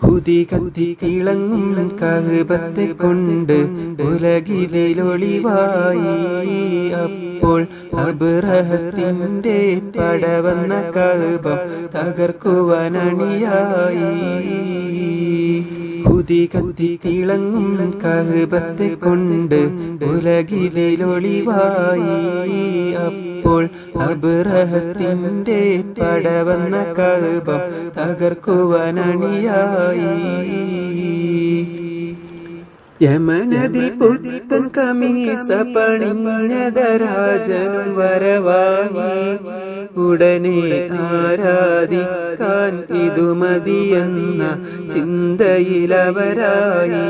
Houthi കത്തി തിളങ്ങും കഹബത്തെ കൊണ്ട് ഉലകിതിലൊളിവായി അപ്പോൾ അബ്രഹത്തിന്റെ പടവന്ന കഹബം തകർക്കുവാനണിയായി. ഹുതി കത്തി തിളങ്ങും കഹബത്തെ കൊണ്ട് ഉലകിലൊളിവായി. അപ്പോൾ അബ്രഹത്തിന്റെ പടവന്ന കഹബം തകർക്കുവാനണിയായി. യമനതിൽ പുത്തൻ കമീസ പണിഞ്ഞതരാജനും വരവായി. ഉടനെ ആരാധിക്കാൻ ഇതു മതിയെന്ന ചിന്തയിലവരായി.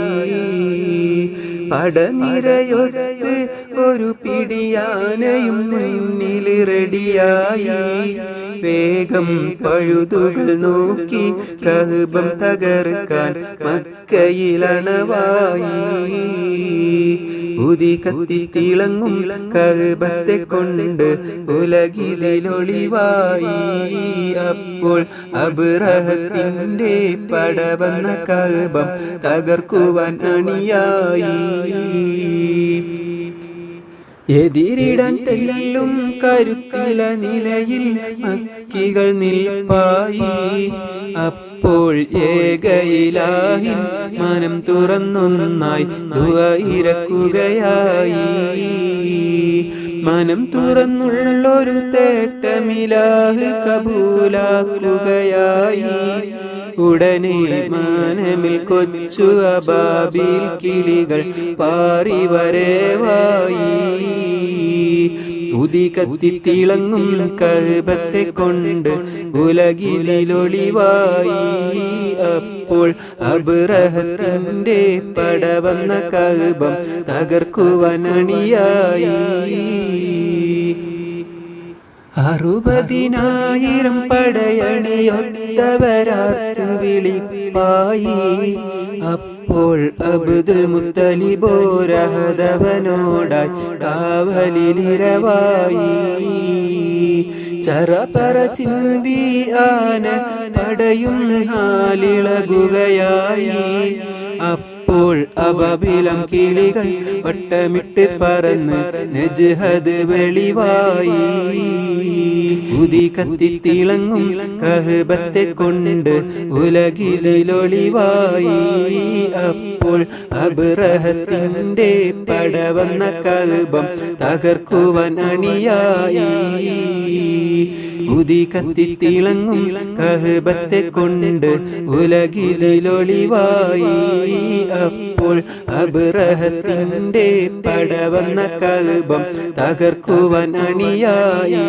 പടനിരയൊത്ത് ഒരു പിടിയാനയും മുന്നിൽ റെഡിയായി. വേഗം പഴുതുകൾ നോക്കി കഹബം തകർക്കാൻ മക്കയിലണവായി. ഉതി കത്തി തിളങ്ങും കഹബത്തെ കൊണ്ട് ഉലകിലൊളിവായി അപ്പോൾ അബ്രഹത്തിന്റെ പടവന്ന കഹബം തകർക്കുവാൻ അണിയായി. എതിരിടാൻ തെല്ലും നിലയിൽ അക്കികൾ നിൽപ്പായി. അപ്പോൾ ഏകയിലായി മനം തുറന്നൊന്നായി ഇറക്കുകയായി മനം തുറന്നുള്ളൊരു തേട്ടമിലാഹ് കബൂലാക്കുകയായി. ഉടനെ മാനമിൽ കൊച്ചു അബാബിൽ കിളികൾ പാറി വരവായി. ഉതി കത്തി തിളങ്ങും കഴുപത്തെ കൊണ്ട് ഉലകിലൊളിവായി അപ്പോൾ അബ്രഹത്തിന്റെ പടവന്ന കഴുപം തകർക്കുവനണിയായി. അറുപതിനായിരം പടയണിയൊത്തവരാത്തു വിളിപ്പായി. അപ്പോൾ അബ്ദുൽ മുത്തലിബോരഹദവനോടായി കാവലിലിരവായി. ചറപറ ചിന്തി ആന പടയും ഹാലിളകുകയായി. അപ്പോൾ അബബിലം കിളികൾ വട്ടമിട്ട് പറന്ന് നജ്ഹദ് വെളിവായി. ഉതി കത്തി തിളങ്ങും കഹബത്തെ കൊണ്ട് ഉലകിലൊളിവായി അപ്പോൾ അബ്രഹത്തിന്റെ പടവന്ന കഹബം തകർക്കുവാൻ അണിയായി. ഉതി കത്തി തിളങ്ങും കഹബത്തെ കൊണ്ട് ഉലകിലൊളിവായി അപ്പോൾ അബ്രഹത്തിന്റെ പടവന്ന കഹബം തകർക്കുവാൻ അണിയായി.